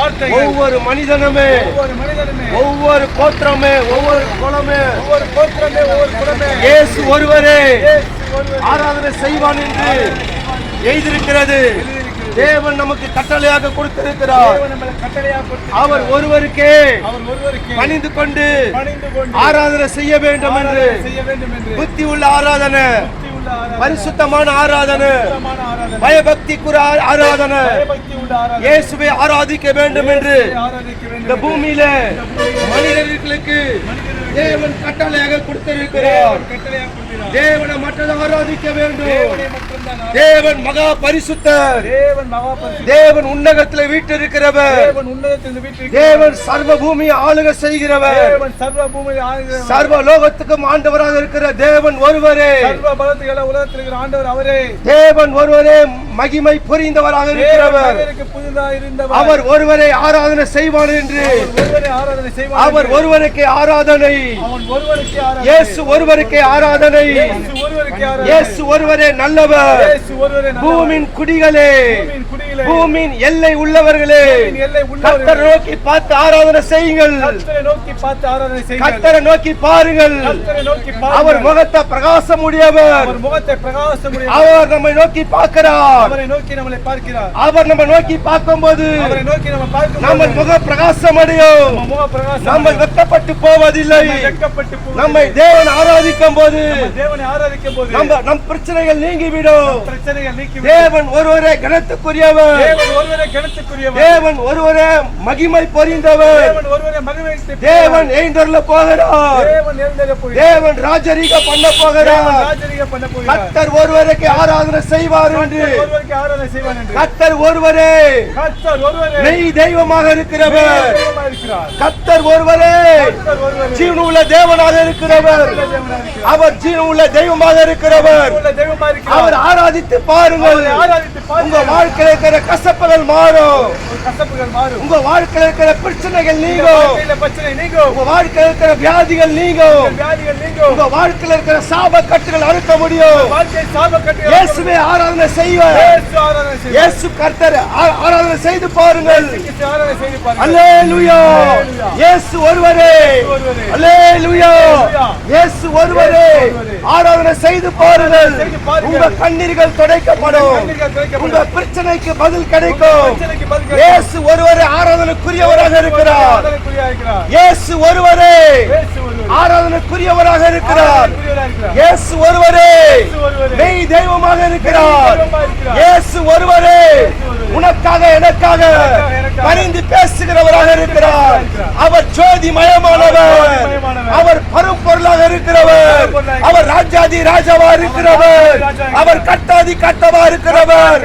ஒவ்வொரு மனிதனுமே ஒவ்வொரு கோத்திரமே ஒவ்வொரு குலமே. ஒவ்வொரு கோத்திரமே ஒவ்வொரு குலமே. இயேசு ஒருவரே. ஆராதனை செய்வான் என்று எழுதியிருக்கிறது. தேவன் நமக்கு கட்டளையாக கொடுத்திருக்கிறார். அவர் ஒருவருக்கே பணிந்து கொண்டு ஆராதனை செய்ய வேண்டும் என்று. புத்தி உள்ள ஆராதனை. பரிசுத்தமான ஆராதனை. பயபக்தி ஆராதனை. இயேசுவை ஆராதிக்க வேண்டும் என்று. இந்த பூமியில மனிதர்களுக்கு தேவன் கட்டளையாக கொடுத்திருக்கிறார். தேவனை மட்டும் ஆராதிக்க வேண்டும். தேவனை மகா பரிசுத்தர் தேவன் மகாபரிசு தேவன் உன்னகத்துல வீட்டிருக்கிறவர். தேவன் உன்னதத்தில் தேவன் சர்வ பூமியை ஆளுக செய்கிறவர். தேவன் சர்வ லோகத்துக்கும் ஆண்டவராக இருக்கிற தேவன் ஒருவரே. சர்வ உலகத்தில் இருக்கிற ஆண்டவர் அவரே. தேவன் ஒருவரே மகிமை புரிந்தவராக இருக்கிறவர். அவர் ஒருவரை ஆராதனை செய்வார் என்று. ஒருவரை ஆராதனை செய்வார் அவர் ஒருவருக்கே ஆராதனை. அவன் ஒருவருக்கு ஆராதனை. இயேசு ஒருவருக்கே ஆராதனை. இயேசு ஒருவரே நல்லவர். பூமியின் குடிகளே. பூமியின் எல்லை உள்ளவர்களே. கர்த்தரை நோக்கி பார்த்து ஆராதனை செய்யுங்கள். கர்த்தரை நோக்கி பார்த்து ஆராதனை செய்யுங்கள். கர்த்தரை நோக்கி பாருங்கள். அவர் முகத்தை பிரகாசம் உடையவர் அவர் முகத்தை பிரகாசம் உடையவர். அவர் நம்மை நோக்கி பார்க்கிறார். அவரை நோக்கி நம்மளை பார்க்கிறார். அவர் நம்ம நோக்கி பார்க்கும்போது அவரை நோக்கி நம்ம பார்க்கும் முக பிரகாசம் அடையும் நம்ம முக பிரகாசம் நம்ம வெட்டப்பட்டு போவதில்லை. நம்ம தேவன் ஆராதிக்கும் போது தேவனை ஆராதிக்கும் போது நம்ம நம் பிரச்சனைகள் நீங்கிவிடும். பிரச்சனைகள் நீக்கி தேவன் ஒருவரே கனத்துக்குரியவர். தேவன் ஒருவரே கணத்துக்குரியவர் தேவன் ஒருவரே மகிமை பொறிந்தவர் தேவன் ஒருவரே மகிமைத்து தேவன் எழுந்தருள போகிறார். தேவன் ராஜரீக பண்ண போகிறார். கர்த்தர் ஒருவருக்கு ஆராதனை செய்வார் என்று. கர்த்தர் ஒருவரே. மெய் தெய்வமாக இருக்கிறவர். கர்த்தர் ஒருவரே. ஒருவரே. ஜீவனுள்ள தேவனாக இருக்கிறவர். அவர் இருக்கிறவர். உள்ள தெய்வமாக இருக்கிறார். அவர் ஆராதித்து பாருங்கள். உங்க வாழ்க்கையில் இருக்கிற கசப்புகள் மாறும். கசப்புகள் மாறும். உங்க வாழ்க்கையில் இருக்கிற பிரச்சனைகள் நீங்கும். பிரச்சனை நீங்கும். உங்க வாழ்க்கையில் இருக்கிற வியாதிகள் நீங்கும். வியாதிகள் நீங்கும். உங்க வாழ்க்கையில் இருக்கிற சாப கட்டுகள் அறுக்க முடியும். வாழ்க்கை சாப கட்டுகள் இயேசுவே ஆராதனை செய்வார். இயேசு கர்த்தர் ஆராதனை செய்து பாருங்கள். ஆராதனை செய்து பாருங்கள். அல்லேலூயா. இயேசு ஒருவரே. அல்லேலூயா. இயேசு. செய்து பாருங்கள். உங்க கண்ணீர்கள் துடைக்கப்படும். உங்க பிரச்சனைக்கு பதில் கிடைக்கும். இயேசு ஒருவரே ஆராதனைக்குரியவராக இருக்கிறார் இயேசு ஒருவரே ஆராதனைக்குரியவராக இருக்கிறார் இயேசு ஒருவரே மெய் தெய்வமாக இருக்கிறார். இயேசு ஒருவரே. உனக்காக எனக்காக. பரிந்து பேசுகிறவராக இருக்கிறார். அவர் ஜோதி மயமானவர். அவர் பருப்பொருளாக இருக்கிறவர். அவர் ராஜாதி ராஜாவா இருக்கிறவர். அவர் கட்டாதி கட்டவா இருக்கிறவர்.